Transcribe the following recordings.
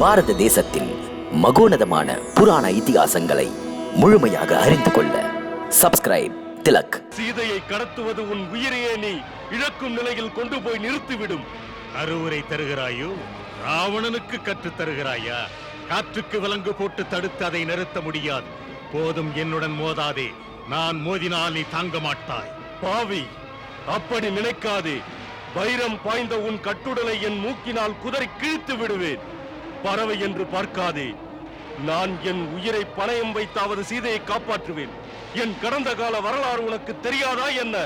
பாரத தேசத்தின் மகோனதமான புராண இதிகாசங்களை முழுமையாக அறிந்து கொள்ள சப்ஸ்கிரைப் திலக். சீதையை கடத்துவது உன் உயிரையே நீ இழக்கும் நிலையில் கொண்டு போய் நிறுத்திவிடும். அறிவுரை தருகிறாயோ? ராவணனுக்கு கற்றுத் தருகிறாயா? காற்றுக்கு விலங்கு போட்டு தடுத்து அதை நிறுத்த முடியாது. போதும் என்னுடன் மோதாதே. நான் மோதினால் நீ தாங்க மாட்டாய். பாவி அப்படி நினைக்காதே. வைரம் பாய்ந்த உன் கட்டுடலை என் மூக்கினால் குதறி கிழித்து விடுவேன். பறவை என்று பார்க்காதே. நான் என் உயிரை பணயம் வைத்தாவது சீதையை காப்பாற்றுவேன். என் கடந்த கால வரலாறு உனக்கு தெரியாதா என்ன?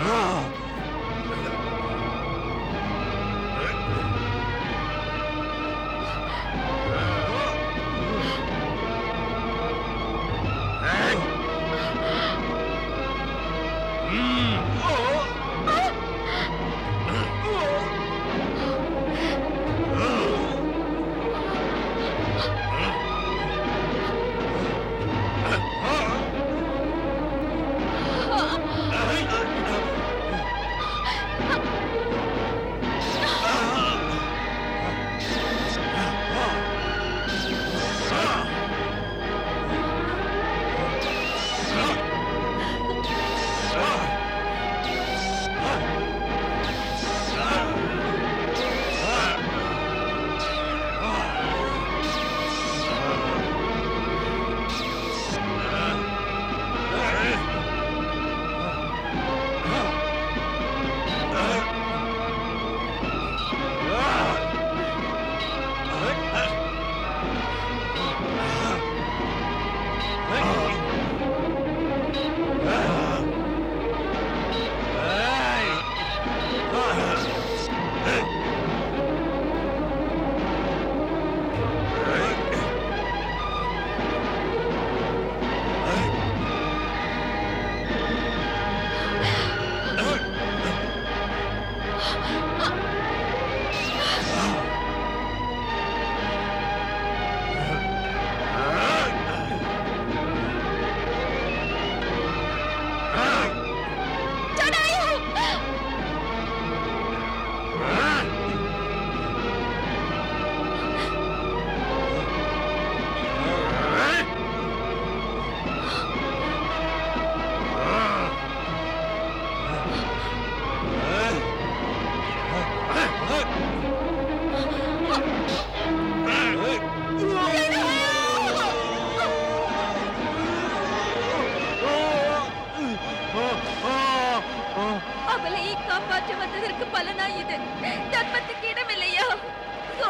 அவளையை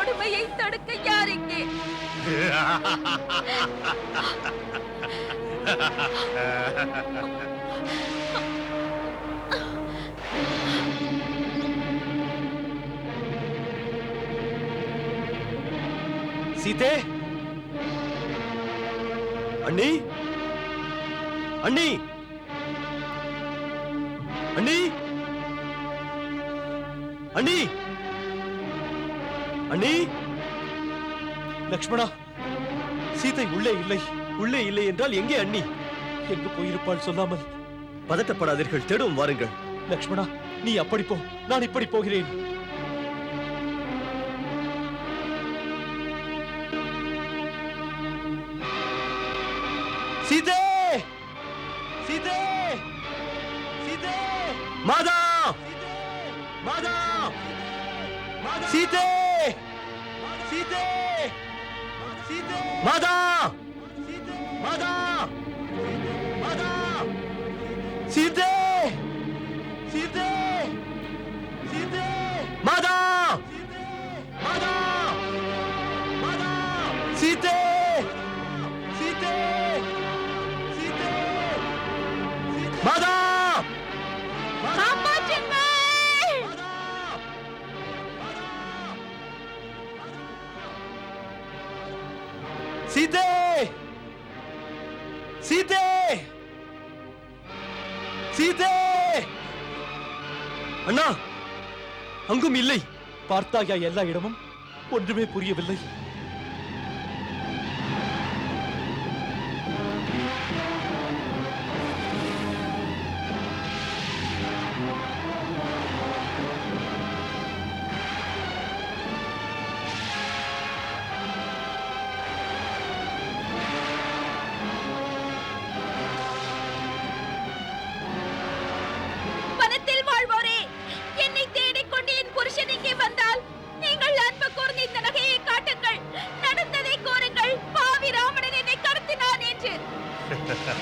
கொடுமையை தடுக்க யார் இங்கே சீதே! அண்ணி! அண்ணி! அண்ணி! அண்ணி! அண்ணி! லக்ஷ்மணா சீதை உள்ளே இல்லை உள்ளே இல்லை என்றால் எங்கே அண்ணி? எங்கு போயிருப்பாள் சொல்லாமல். பதட்டப்படாதீர்கள் தேடும் வாருங்கள். லக்ஷ்மணா நீ அப்படி போ நான் இப்படி போகிறேன். சீதே! சீதே! சீதே! மாதா! சீதே மாதா மாதா மாதா சீதே சீதே சீதே! சீதே! சீதே! அண்ணா அங்கும் இல்லை. பார்த்தாயா எல்லா இடமும்? ஒன்றுமே புரியவில்லை.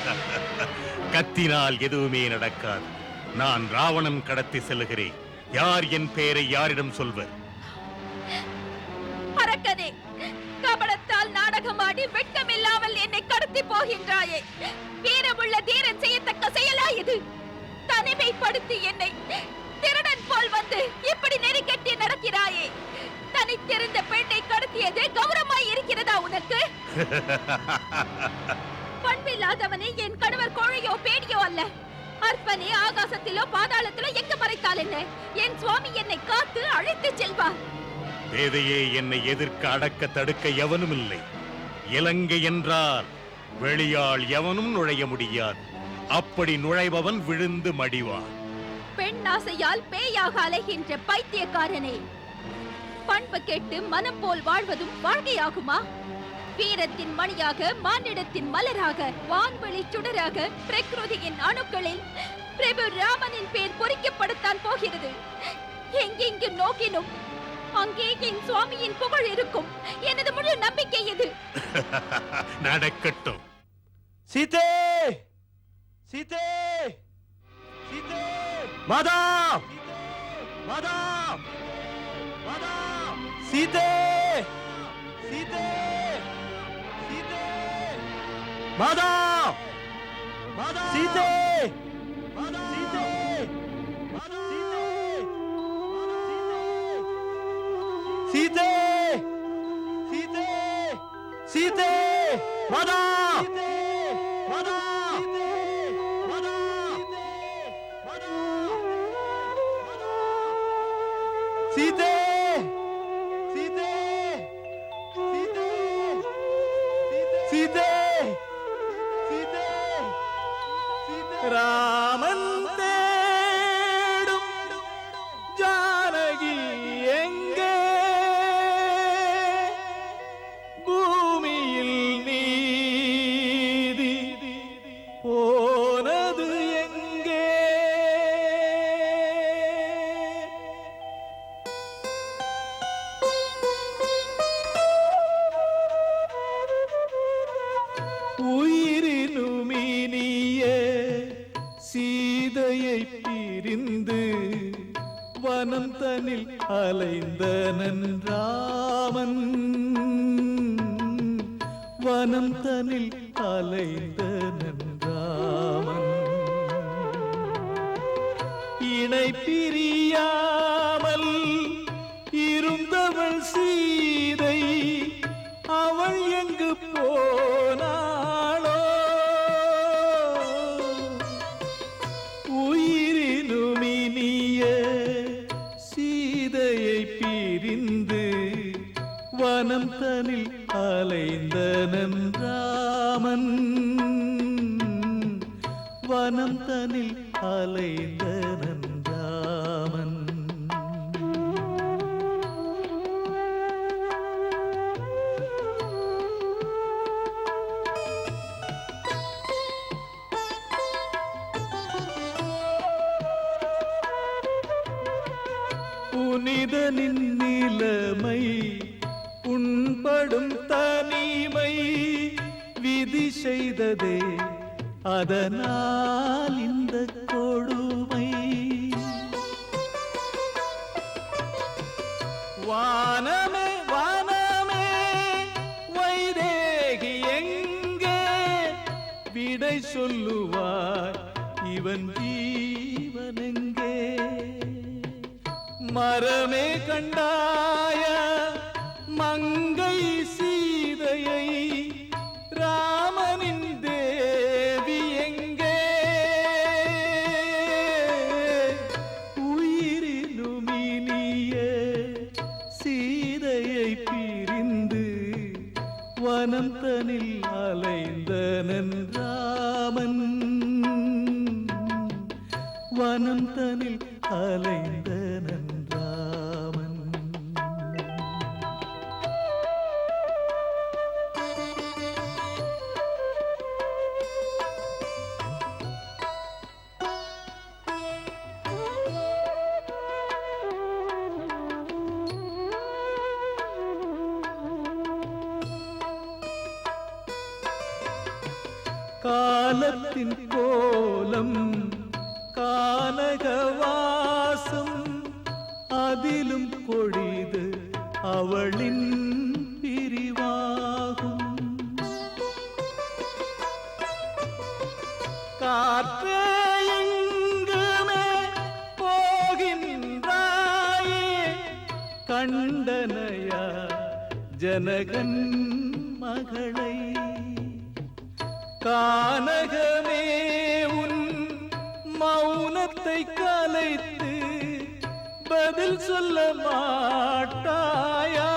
கத்தினால் எதுவுமே நடக்காது. நான் ராவணன் கடத்தி செல்கிறேன் யார் என் பெயரை யாரிடம் சொல்வர்? அரக்கனே கபடத்தால் நாடகமாடி வெட்கமில்லாமல் என்னை கடத்தி போகின்றாயே. வீரமுள்ள தீரன் செய்யத்தக்க செயலா இது தனிமைப்படுத்தி என்னை திருடன் போல் வந்து இப்படி நெறிக்கட்டி நடக்கிறாயே. தனித்திருந்த பெண்ணை கடத்தியது கௌரவமாய் இருக்கிறதா உனக்கு? பண்பில்லாதவனே என் கணவர் கோழையோ பேடியோ அல்ல. அற்பனே ஆகாசத்திலோ பாதாளத்திலோ எங்க மறைத்தால் என்ன? என் சுவாமி என்னை காத்து அழைத்து செல்வார். பேதையே என்னை எதிர்க்க அடக்க தடுக்க எவனும் இல்லை. இலங்கை என்றால் வெளியாள் எவனும் நுழைய முடியாது. அப்படி நுழைபவன் விழுந்து மடிவான். பெண் ஆசையால் பேயாக அலைகின்ற பைத்தியக்காரனே. பண்பு கெட்டு மனம் போல் வாழ்வதும் வாழ்க்கையாகுமா? வீரத்தின் மணியாக மானிடத்தின் மலராக வான்வெளி சுடராக பிரகிருதியின் அணுக்களில் பிரபு ராமனின் பேர் பொறிக்கப்படத்தான் போகிறது. எங்கெங்கு நோக்கினும் அங்கே என் சுவாமியின் புகழ் இருக்கும். எனது முழு நம்பிக்கை இது. நடக்கட்டும். சீதே! சீதே! சீதே! மாதா! மாதா! மாதா! சீதே! சீதே! சீதே மாதா மாதா சீதே மாதா சீதே மாதா சீதே சீதே சீதே மாதா மாதா மாதா சீதே சீதே அலைந்த நன்றாமன் வனம் தனில் அலைந்த நன்றாமன் இணை பிரியாமல் இருந்தவள் சீதை அவள் எங்கு போ அதனால் இந்த கொடுமை. வானமே வானமே வைதேகி எங்கே? விடை சொல்லுவார் இவன் ஜீவனெங்கே? மரமே கண்டார் வனம் தனில் அலைந்தனன் ராமன் காலத்தின் கோலம் கானகவாசம் அதிலும் கொழிது அவளின் பிரிவாகும். காற்றே எங்குமே போகின்றாயே கண்டனைய ஜனகன் மகளை. கானகமே மௌனத்தை கலைத்து பதில் சொல்ல மாட்டாயா?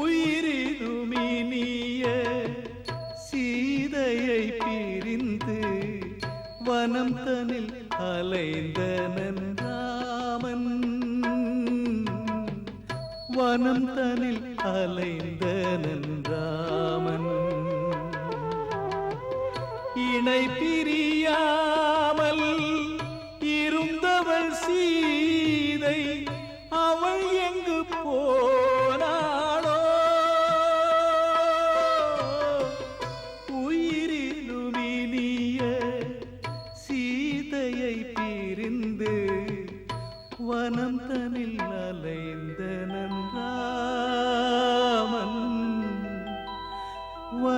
உயிரினுமினிய சீதையை பிரிந்து வனம் தனில் அலைந்தன.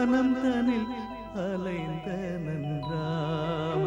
வானம் தனில் அலைந்த நன்றாம்